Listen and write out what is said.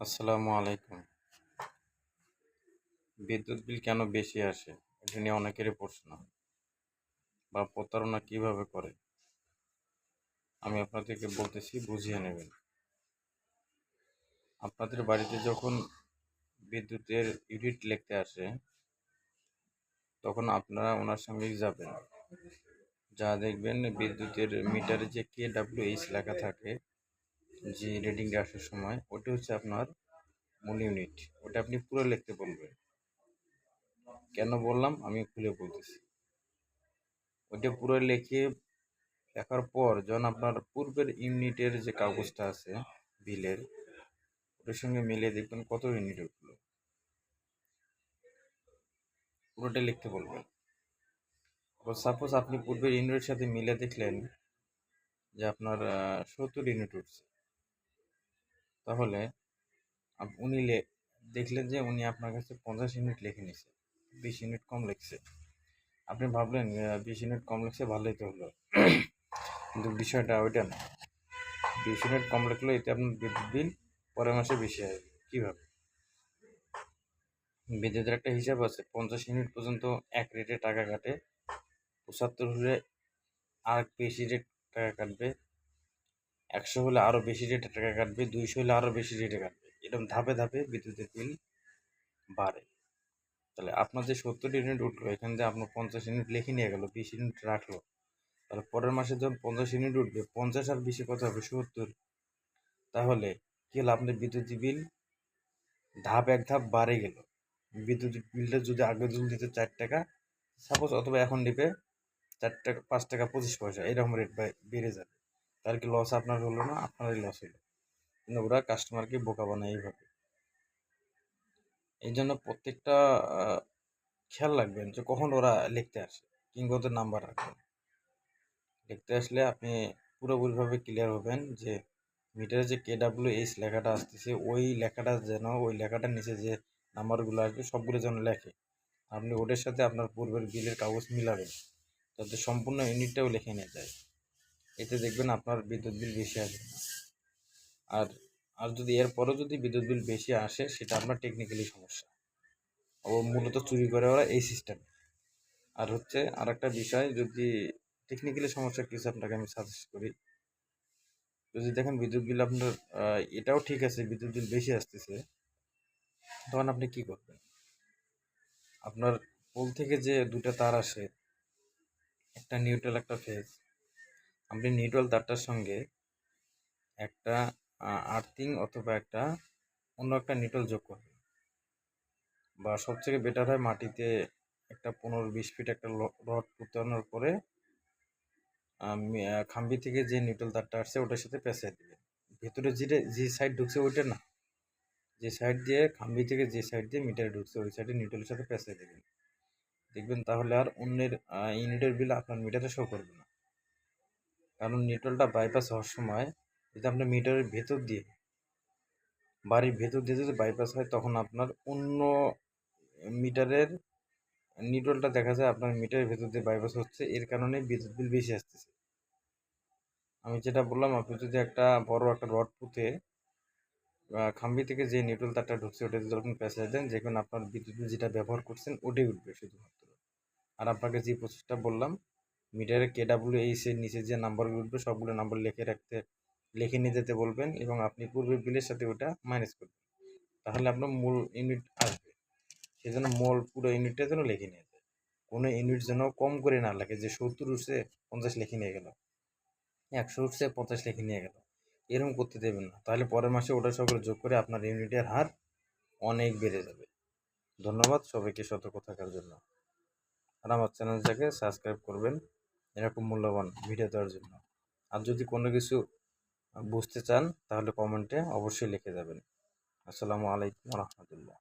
আসসালামু আলাইকুম। বিদ্যুৎ বিল কেন বেশি আসে? এটা নিয়ে অনেকেরই প্রশ্ন। বা প্রতারণা কীভাবে করে? আমি আপনাদেরকে বলতেছি, বুঝিয়ে নেবেন। আপনাদের বাড়িতে যখন বিদ্যুতের ইউনিট লিখতে আসে, তখন আপনারা ওনার সঙ্গেই যাবেন। যা দেখবেন বিদ্যুতের মিটারে যে কে ডাব্লিউ এইচ লেখা থাকে যে রিডিংটা আসার সময় ওটা হচ্ছে আপনার মূল ইউনিট ওটা আপনি পুরো লিখতে বলবেন। কেন বললাম? আমি খুলে বলতেছি। ওইটা পুরো লিখে লেখার পর যখন আপনার পূর্বের ইউনিটের যে কাগজটা আছে বিলের ওটার সঙ্গে মিলিয়ে দেখবেন কত ইউনিট উঠল। পুরোটা লিখতে বলবেন। সাপোজ আপনি পূর্বের ইউনিটের সাথে মিলে দেখলেন যে আপনার সত্তর ইউনিট উঠছে। তাহলে উনি দেখলেন যে উনি আপনার কাছে পঞ্চাশ ইউনিট লিখে নিছে, বিশ ইউনিট কম লিখছে। আপনি ভাবলেন বিশ ইউনিট কম লিখছে ভালোই তো হলো। কিন্তু বিষয়টা ওইটা না। বিশ ইউনিট কম লিখলো এতে আপনার বিদ্যুৎ বিল পরের মাসে বেশি আসবে কীভাবে? বিদ্যুতের একটা হিসাব আছে, পঞ্চাশ ইউনিট পর্যন্ত এক রেটে টাকা কাটে, পঁচাত্তর হলে আর বেশি রেট টাকা কাটবে একশো হলে আরও বেশি রেটে টাকা কাটবে, দুইশো হলে আরও বেশি রেটে কাটবে। এরকম ধাপে ধাপে বিদ্যুতের বিল বাড়ে। তাহলে আপনার যে সত্তর ইউনিট উঠল, এখান থেকে আপনার পঞ্চাশ ইউনিট লিখে নিয়ে গেল, বিশ ইউনিট রাখল, তাহলে পরের মাসে যখন পঞ্চাশ ইউনিট উঠবে, পঞ্চাশ আর বেশি কত হবে? সত্তর। তাহলে কী হলো? আপনার বিদ্যুৎ বিল ধাপ এক ধাপ বাড়ে গেল। বিদ্যুৎ বিলটা যদি আগে যদি দিতে চার টাকা সাপোজ অথবা এখন দিবে চার টাকা, পাঁচ টাকা, পঁচিশ পয়সা, এরকম রেট বেড়ে যাবে। তাহলে কি লস আপনার হলো না? আপনারই লস হলো কিন্তু ওরা কাস্টমারকে বোকা বানায় এইভাবে। এই জন্য প্রত্যেকটা খেয়াল রাখবেন যে কখন ওরা লিখতে আসে। কিংবা ওদের নাম্বার রাখবেন। লিখতে আসলে আপনি পুরোপুরিভাবে ক্লিয়ার হবেন যে মিটারে যে কে ডাব্লিউ এইচ লেখাটা আসতেছে, ওই লেখাটা যেন, ওই লেখাটার নিচে যে নাম্বারগুলো আসবে, সবগুলো যেন লেখে। আপনি ওটার সাথে আপনার পূর্বের বিলের কাগজ মিলাবেন। যাতে সম্পূর্ণ ইউনিটটাও লিখে নিয়ে যায়। এতে দেখবেন আপনার বিদ্যুৎ বিল বেশি আসবে। আর আর যদি এরপরও যদি বিদ্যুৎ বিল বেশি আসে, সেটা আপনার টেকনিক্যালি সমস্যা। ও মূলত চুরি করে ওরা এই সিস্টেম আর হচ্ছে আর একটা বিষয়, যদি টেকনিক্যালি সমস্যা কিছু আপনাকে আমি সাজেস্ট করি। যদি দেখেন বিদ্যুৎ বিল আপনার এটাও ঠিক আছে, বিদ্যুৎ বিল বেশি আসতেছে। তখন আপনি কি করবেন? আপনার পোল থেকে যে দুটো তার আসে, একটা নিউট্রাল একটা ফেজ আপনি নিউট্রাল তারটার সঙ্গে একটা আর্থিং অথবা একটা অন্য একটা নিটল যোগ করবে বা সবথেকে বেটার হয় মাটিতে একটা পনেরো বিশ ফিট একটা রড পুঁতানোর পরে খাম্বি থেকে যে নিউট্রাল তারটা আসছে ওটার সাথে পেঁচিয়ে দেবে ভেতরে যেটা যে সাইড ঢুকছে ওইটা না। যে সাইড দিয়ে খাম্বি থেকে যে সাইড দিয়ে মিটারে ঢুকছে, ওই সাইডে নিউট্রালের সাথে পেঁচিয়ে দেবেন। দেখবেন তাহলে আর অন্যের ইউনিটের বিল আপনার মিটারে শো করবে না। কারণ নিউট্রালটা বাইপাস হওয়ার সময় যদি আপনার মিটারের ভেতর দিয়ে, বাড়ির ভেতর দিয়ে যদি বাইপাস হয়, তখন আপনার অন্য মিটারের নিউট্রালটা দেখা যায়, আপনার মিটারের ভেতর দিয়ে বাইপাস হচ্ছে। এর কারণে বিদ্যুৎ বিল বেশি আসতেছে। আমি যেটা বললাম, আপনি যদি একটা বড় একটা রড পুঁতে খাম্বি থেকে যে নিউট্রাল তারটা ঢুকছে ওটা যদি আপনি দেন যেখানে আপনার বিদ্যুৎ বিল যেটা ব্যবহার করছেন, ওটাই উঠবে শুধুমাত্র। আর আপনাকে যে প্রসেসটা বললাম মিটারে কে ডাব্লিউ এইচ এর নিচে যে নাম্বারগুলো উঠবে সবগুলো নাম্বার লিখে রাখতে, লিখে নিয়ে যেতে বলবেন এবং আপনি পূর্বের বিলের সাথে ওটা মাইনাস করবেন। তাহলে আপনার মূল ইউনিট আসবে। সেজন্য মূল পুরো ইউনিটটা যেন লিখে নিয়ে যায়। কোনো ইউনিট যেন কম করে না লাগে, যে সত্তর উঠছে পঞ্চাশ লিখে নিয়ে গেল, একশো উঠছে পঞ্চাশ লিখে নিয়ে গেল, এরকম করতে দেবেন না। তাহলে পরের মাসে ওটা সকলে যোগ করে আপনার ইউনিটের হার অনেক বেড়ে যাবে। ধন্যবাদ সবাইকে সতর্ক থাকার জন্য। আর আমার চ্যানেলটাকে সাবস্ক্রাইব করবেন। এরকম মূল্যবান ভিডিও দেওয়ার জন্য। আর যদি কোনো কিছু বুঝতে চান, তাহলে কমেন্টে অবশ্যই লিখে যাবেন। আসসালামু আলাইকুম রহমতুল্লাহ।